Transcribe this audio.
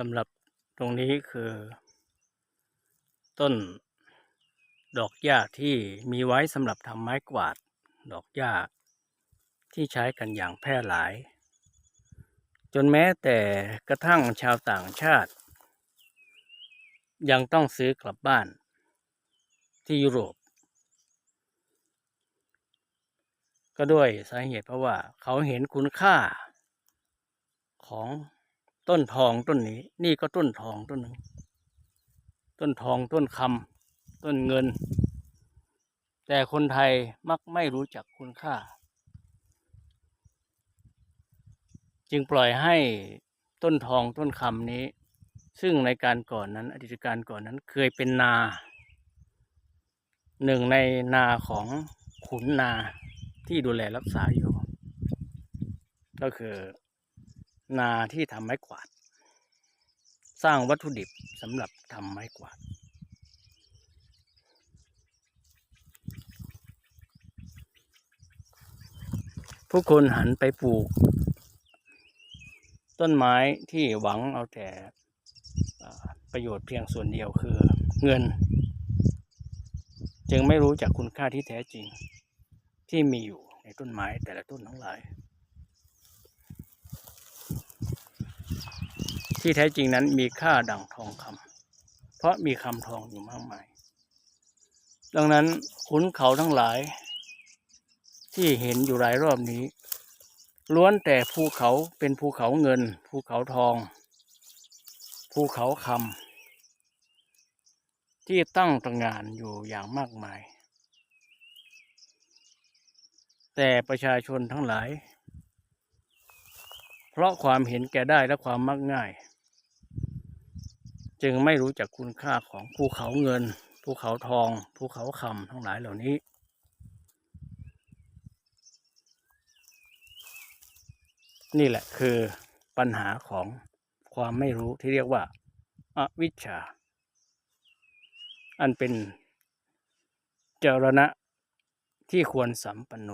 สำหรับตรงนี้คือ ต้น ดอกหญ้าที่มีไว้สำหรับทำไม้กวาด ดอกหญ้าที่ใช้กันอย่างแพร่หลาย จนแม้แต่กระทั่งชาวต่างชาติ ยังต้องซื้อกลับบ้าน ที่ยุโรป ก็ด้วยสาเหตุเพราะว่าเขาเห็นคุณค่าของ ต้นทองต้นนี้ นี่ก็ต้นทองต้นหนึ่ง ต้นทองต้นคำต้นเงิน แต่คนไทยมักไม่รู้จักคุณค่า จึงปล่อยให้ต้นทองต้นคำนี้ ซึ่งในการก่อนนั้น อดีตการก่อนนั้นเคยเป็นนาหนึ่งในนาของขุนนาที่ดูแลรักษาอยู่ ก็คือ นาที่ทำไม้กวาด สร้างวัตถุดิบสำหรับทำไม้กวาด ผู้คนหันไปปลูก ต้นไม้ที่หวังเอาแต่ประโยชน์เพียงส่วนเดียวคือเงิน จึงไม่รู้จักคุณค่าที่แท้จริงที่มีอยู่ในต้นไม้แต่ละต้นทั้งหลาย ที่แท้จริงนั้นมีค่าดั่งทองคำเพราะมีคำทองอยู่มากมาย ดังนั้นขุนเขาทั้งหลาย ที่เห็นอยู่หลายรอบนี้ ล้วนแต่ภูเขาเป็นภูเขาเงิน ภูเขาทอง ภูเขาคำที่ตั้งตระหงานอยู่อย่างมากมาย แต่ประชาชนทั้งหลายเพราะความเห็นแก่ได้และความมักง่าย จึงไม่รู้จักคุณค่าของภูเขาเงิน ภูเขาทอง ภูเขาคำทั้งหลายเหล่านี้ นี่แหละคือปัญหาของความไม่รู้ที่เรียกว่าอวิชชา อันเป็นเจรณะที่ควรสัมปันโน